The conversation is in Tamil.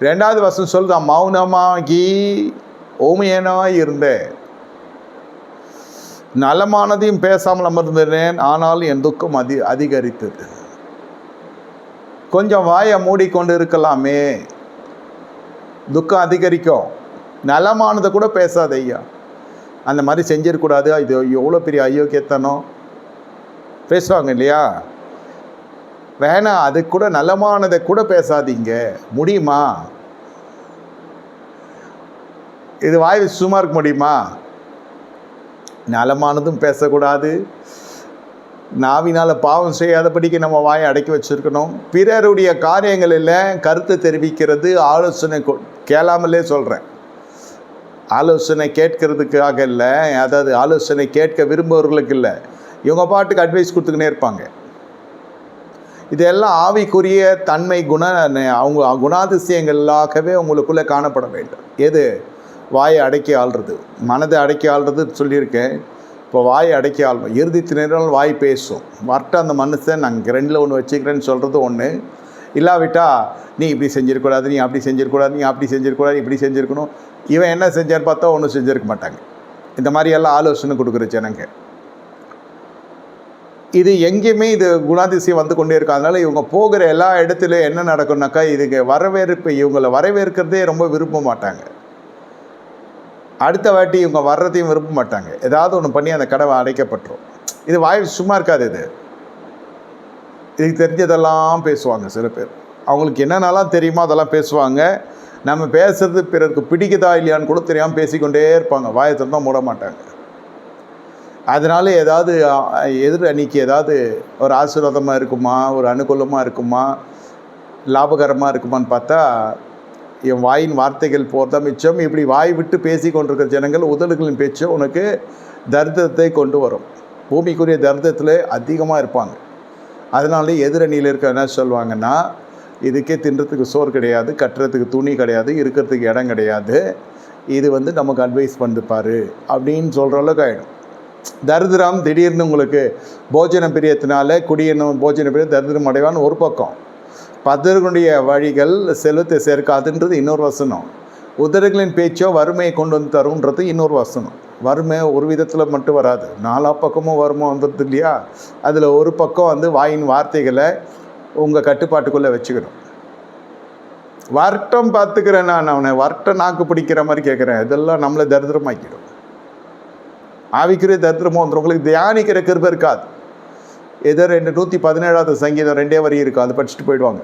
ரெண்டாவது வசனம் சொல்லுதா மௌனமாகி ஓமையனாய் இருந்தேன். நலமானதையும் பேசாமல் அமர்ந்திருந்தேன். ஆனால் என் துக்கம் அதி அதிகரித்தது. கொஞ்சம் வாயை மூடிக்கொண்டு இருக்கலாமே. துக்கம் அதிகரிக்கும். நலமானதை கூட பேசாத ஐயா. அந்த மாதிரி செஞ்சிடக்கூடாது. இது எவ்வளோ பெரிய அயோக்கியத்தனம். பேசுவாங்க இல்லையா? வேணாம் அது கூட நலமானதை கூட பேசாதீங்க. முடியுமா? இது வாய் சும்மா இருக்க முடியுமா? நலமானதும் பேசக்கூடாது. நாவினால் பாவம் செய்யாதபடிக்கு நம்ம வாயை அடக்கி வச்சுருக்கணும். பிறருடைய காரியங்களில் கருத்து தெரிவிக்கிறது ஆலோசனை கொ- கேளாமலே சொல்கிறேன் ஆலோசனை கேட்கறதுக்காக இல்லை அதாவது ஆலோசனை கேட்க விரும்புவர்களுக்கு இல்லை. இவங்க பாட்டுக்கு அட்வைஸ் கொடுத்துக்கினே இருப்பாங்க. இதெல்லாம் ஆவிக்குரிய தன்மை குண அவங்க குணாதிசயங்களாகவே உங்களுக்குள்ளே காணப்பட வேண்டும். எது? வாயை அடக்கி ஆள்றது. மனதை அடக்கி ஆள்றது சொல்லியிருக்கேன். இப்போ வாயை அடக்கி ஆள்வோம் இறுதி திணறால் வாய் பேசும். வரட்ட அந்த மனுஷன் நாங்கள் ரெண்டில் ஒன்று வச்சுக்கிறேன்னு சொல்கிறது ஒன்று இல்லாவிட்டா நீ இப்படி செஞ்சிருக்கூடாது நீ அப்படி செஞ்சிருக்கூடாது நீ அப்படி செஞ்சிருக்கூடாது இப்படி செஞ்சுருக்கணும். இவன் என்ன செஞ்சான்னு பார்த்தா ஒன்றும் செஞ்சிருக்க மாட்டாங்க. இந்த மாதிரி எல்லாம் ஆலோசனை கொடுக்குற ஜனங்க. இது எங்கேயுமே இது குணாதிசயம் வந்து கொண்டே இருக்கும் அதனால் இவங்க போகிற எல்லா இடத்துலையும் என்ன நடக்கும்னாக்கா இதுக்கு வரவேற்பு இவங்களை வரவேற்கிறதே ரொம்ப விரும்ப மாட்டாங்க. அடுத்த வாட்டி இவங்க வர்றதையும் விரும்ப மாட்டாங்க. ஏதாவது ஒன்று பண்ணி அந்த கடவை அடைக்கப்பட்டுரும். இது வாய் சும்மா இருக்காது இது. இதுக்கு தெரிஞ்சதெல்லாம் பேசுவாங்க சில பேர். அவங்களுக்கு என்னென்னலாம் தெரியுமோ அதெல்லாம் பேசுவாங்க. நம்ம பேசுறது பிறருக்கு பிடிக்குதா இல்லையான்னு கூட தெரியாமல் பேசிக்கொண்டே இருப்பாங்க. வாயை திறந்தா மூட மாட்டாங்க. அதனால ஏதாவது எதிர் அணிக்கு ஏதாவது ஒரு ஆசீர்வாதமாக இருக்குமா? ஒரு அனுகூலமாக இருக்குமா? லாபகரமாக இருக்குமான்னு பார்த்தா என் வாயின் வார்த்தைகள் போகிறதா மிச்சம். இப்படி வாய் விட்டு பேசி கொண்டிருக்கிற ஜனங்கள் உதடுகளின் பேச்சு உனக்கு தரித்திரத்தை கொண்டு வரும். பூமிக்குரிய தரித்திரத்தில் அதிகமாக இருப்பாங்க. அதனால எதிரணியில் இருக்க என்ன சொல்லுவாங்கன்னா இதுக்கே தின்றதுக்கு சோறு கிடையாது கட்டுறதுக்கு துணி கிடையாது இருக்கிறதுக்கு இடம் கிடையாது. இது வந்து நமக்கு அட்வைஸ் பண்ணிப்பார் அப்படின்னு சொல்கிற அளவுக்கு ஆகிடும் தரித்திரம் திடீர்னு உங்களுக்கு போஜன பிரியத்தினால குடியினும் போஜன பிரியம் தரித்திரம் அடைவான்னு ஒரு பக்கம். பதர்களுடைய வழிகள் செல்வத்தை சேர்க்காதுன்றது இன்னொரு வசனம். உதடுகளின் பேச்சோ வறுமையை கொண்டு வந்து தரும்ன்றது இன்னொரு வசனம். வறுமை ஒரு விதத்தில் மட்டும் வராது. நாலா பக்கமும் வறுமை வந்துடுது இல்லையா? அதில் ஒரு பக்கம் வந்து வாயின் வார்த்தைகளை உங்கள் கட்டுப்பாட்டுக்குள்ளே வச்சுக்கணும். வர்ட்டம் பார்த்துக்கிறேன் நான் அவனை. வர்ட்ட நாக்கு பிடிக்கிற மாதிரி கேட்குறேன் இதெல்லாம் நம்மளை தரித்திரமாக்கிடும். ஆவிக்குரிய தரித்திரமோ உங்களுக்கு தியானிக்கிற கிருப இருக்காது. ஏதோ ரெண்டு நூற்றி பதினேழாவது சங்கீதம் ரெண்டே வரி இருக்கும் அதை படிச்சுட்டு போயிடுவாங்க.